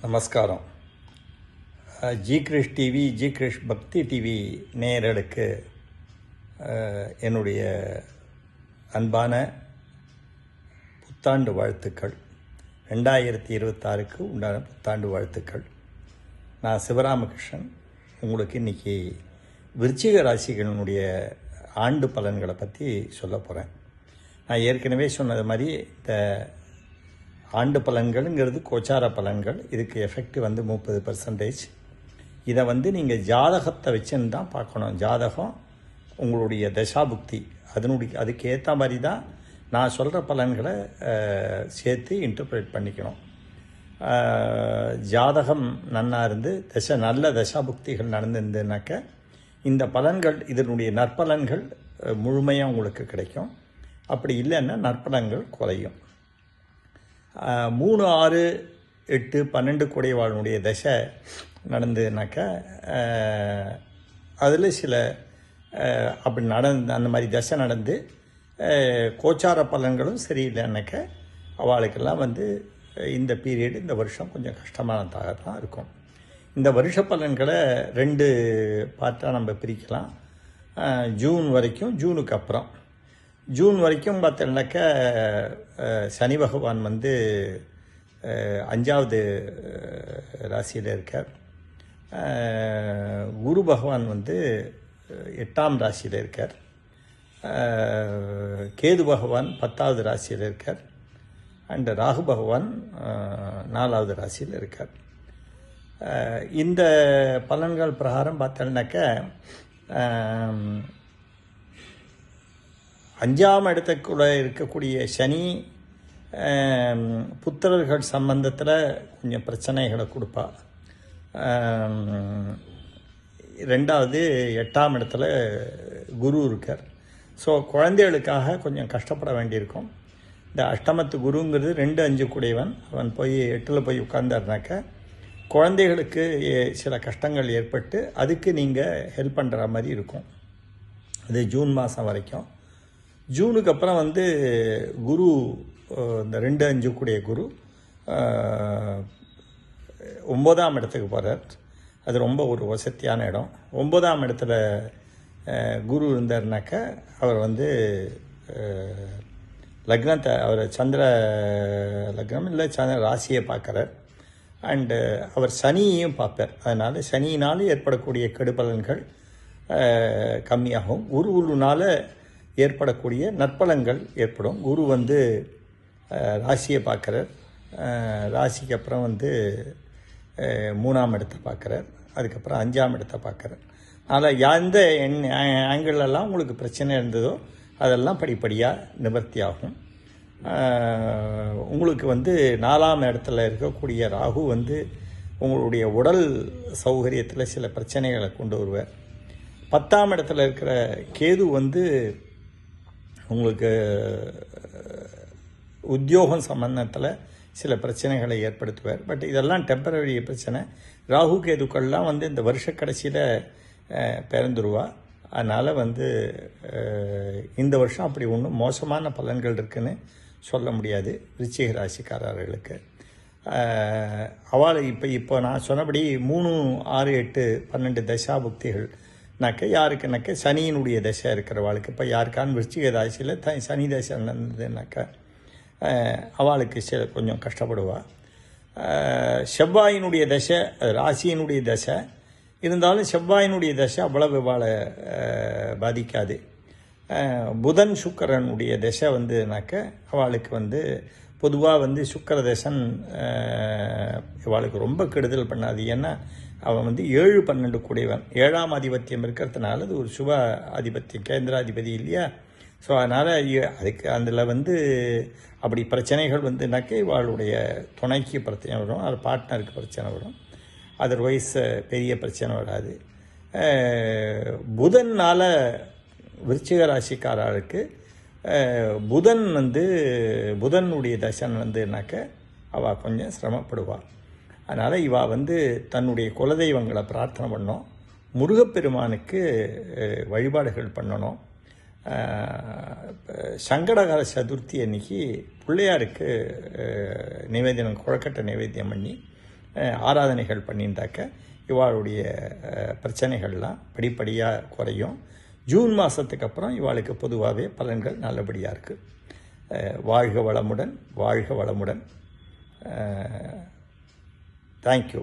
நமஸ்காரம். G Krish TV G Krish Bhakti TV நேயர்களுக்கு என்னுடைய அன்பான புத்தாண்டு வாழ்த்துக்கள். ரெண்டாயிரத்தி இருபத்தாறுக்கு உண்டான புத்தாண்டு வாழ்த்துக்கள். நான் சிவராமகிருஷ்ணன். உங்களுக்கு இன்னைக்கு விருச்சிக ராசிகளினுடைய ஆண்டு பலன்களை பற்றி சொல்ல போகிறேன் நான் ஏற்கனவே சொன்னது மாதிரி இந்த ஆண்டு பலன்கள்ங்கிறது கோச்சார பலன்கள். இதுக்கு எஃபெக்ட் வந்து முப்பது பர்சன்டேஜ் இதை வந்து நீங்கள் ஜாதகத்தை வச்சுன்னு தான் பார்க்கணும். ஜாதகம் உங்களுடைய தசாபுக்தி. அதனுடைய அதுக்கு ஏற்ற மாதிரி தான் நான் சொல்கிற பலன்களை சேர்த்து இன்டர்பிரேட் பண்ணிக்கணும். ஜாதகம் நன்னா இருந்து தசை நல்ல தசாபுக்திகள் நடந்திருந்ததுனாக்க இந்த பலன்கள் இதனுடைய நற்பலன்கள் முழுமையாக உங்களுக்கு கிடைக்கும். அப்படி இல்லைன்னா நற்பலன்கள் குறையும். மூணு ஆறு எட்டு பன்னெண்டு குடைவாளனுடைய தசை நடந்ததுனாக்கா அதில் சில அப்படி நடந்து அந்த மாதிரி தசை நடந்து கோச்சார பலன்களும் சரியில்லைன்னாக்க அவளுக்கெல்லாம் வந்து இந்த பீரியடு இந்த வருஷம் கொஞ்சம் கஷ்டமானதாக தான் இருக்கும். இந்த வருஷ பலன்களை ரெண்டு பார்ட்டாக நம்ம பிரிக்கலாம். ஜூன் வரைக்கும் ஜூனுக்கு அப்புறம். ஜூன் வரைக்கும் பார்த்தோம்னாக்க சனி பகவான் வந்து அஞ்சாவது ராசியில் இருக்கார். குரு பகவான் வந்து எட்டாம் ராசியில் இருக்கார். கேது பகவான் பத்தாவது ராசியில் இருக்கார். அண்டு ராகு பகவான் நாலாவது ராசியில் இருக்கார். இந்த பலன்கள் பிரகாரம் பார்த்தோம்னாக்க அஞ்சாம் இடத்துக்குள்ள இருக்கக்கூடிய சனி புத்திரர்கள் சம்பந்தத்தில் கொஞ்சம் பிரச்சனைகளை கொடுப்பா. ரெண்டாவது எட்டாம் இடத்துல குரு இருக்கார். ஸோ குழந்தைகளுக்காக கொஞ்சம் கஷ்டப்பட வேண்டியிருக்கும். இந்த அஷ்டமத்து குருங்கிறது ரெண்டு அஞ்சு கூடியவன் அவன் போய் எட்டில் போய் உட்கார்ந்தாருனாக்க குழந்தைகளுக்கு சில கஷ்டங்கள் ஏற்பட்டு அதுக்கு நீங்கள் ஹெல்ப் பண்ணுற மாதிரி இருக்கும். அது ஜூன் மாதம் வரைக்கும். ஜூனுக்கு அப்புறம் வந்து குரு இந்த ரெண்டு அஞ்சு கூடிய குரு ஒம்பதாம் இடத்துக்கு போகிறார் அது ரொம்ப ஒரு வசதியான இடம். ஒன்பதாம் இடத்துல குரு இருந்தாருனாக்க அவர் வந்து லக்னத்தை அவர் சந்திர லக்னம் இல்லை சந்திர ராசியை பார்க்குறார். அண்டு அவர் சனியையும் பார்ப்பார். அதனால் சனியினால் ஏற்படக்கூடிய கெடுபலன்கள் அஹ், கம்மியாகும். உரு உருனால் ஏற்படக்கூடிய நற்பலங்கள் ஏற்படும். குரு வந்து ராசியை பார்க்குறார். ராசிக்கு அப்புறம் வந்து மூணாம் இடத்தை பார்க்குறார். அதுக்கப்புறம் அஞ்சாம் இடத்தை பார்க்குறார். அதில் எந்த எண் ஆங்கிளெல்லாம் உங்களுக்கு பிரச்சனை இருந்ததோ அதெல்லாம் படிப்படியாக நிவர்த்தி ஆகும். உங்களுக்கு வந்து நாலாம் இடத்துல இருக்கக்கூடிய ராகு வந்து உங்களுடைய உடல் சௌகரியத்தில் சில பிரச்சனைகளை கொண்டு வருவார். பத்தாம் இடத்துல இருக்கிற கேது வந்து உங்களுக்கு உத்தியோகம் சம்பந்தத்தில் சில பிரச்சனைகளை ஏற்படுத்துவார். பட் இதெல்லாம் டெம்பரரி பிரச்சனை. ராகு கேதுக்கள்லாம் வந்து இந்த வருஷ கடைசியில் பிறந்துருவா. அதனால் வந்து இந்த வருஷம் அப்படி ஒன்றும் மோசமான பலன்கள் இருக்குன்னு சொல்ல முடியாது ரிச்சிக ராசிக்காரர்களுக்கு. அஹ், அவளை இப்போ இப்போ நான் சொன்னபடி மூணு ஆறு எட்டு பன்னெண்டு தசாபுக்திகள் நாக்க யாருக்குனாக்க சனியினுடைய தசை இருக்கிறவாளுக்கு. இப்போ யாருக்கான்னு விருச்சிக ராசியில் த சனி தசை நடந்ததுனாக்கா அவளுக்கு சில கொஞ்சம் கஷ்டப்படுவா. செவ்வாயினுடைய தசை அது ராசியினுடைய தசை. இருந்தாலும் செவ்வாயினுடைய தசை அவ்வளவு இவாளை பாதிக்காது. புதன் சுக்கரனுடைய தசை வந்துனாக்க அவளுக்கு வந்து பொதுவாக வந்து சுக்கரதேசன் இவாளுக்கு ரொம்ப கெடுதல் பண்ணாது. ஏன்னா அவன் வந்து ஏழு பன்னெண்டு கூடியவன். ஏழாம் ஆதிபத்தியம் இருக்கிறதுனால அது ஒரு சுப ஆதிபத்தியம். கேந்திராதிபதி இல்லையா? ஸோ அதனால் அதுக்கு அதில் வந்து அப்படி பிரச்சனைகள் வந்துனாக்க இவாளுடைய துணைக்கு பிரச்சனை வரும். அது பார்ட்னருக்கு பிரச்சனை வரும். அதர்வைஸ் பெரிய பிரச்சனை வராது. அஹ், விருச்சிக ராசிக்காரர்களுக்கு புதன் வந்து புதனுடைய தசன் வந்துனாக்க அவள் கொஞ்சம் சிரமப்படுவாள் அதனால் இவா வந்து தன்னுடைய குலதெய்வங்களை பிரார்த்தனை பண்ணோம். முருகப்பெருமானுக்கு வழிபாடுகள் பண்ணணும். அஹ், சங்கடகார சதுர்த்தி அன்னைக்கு பிள்ளையாருக்கு நிவேதனம் குழக்கட்டை நிவேத்தியம் பண்ணி ஆராதனைகள் பண்ணியிருந்தாக்க இவாளுடைய பிரச்சனைகள்லாம் படிப்படியாக குறையும். ஜூன் மாதத்துக்கு அப்புறம் இவாளுக்கு பொதுவாகவே பலன்கள் நல்லபடியாக இருக்குது வாழ்க வளமுடன் வாழ்க வளமுடன். தேங்க்யூ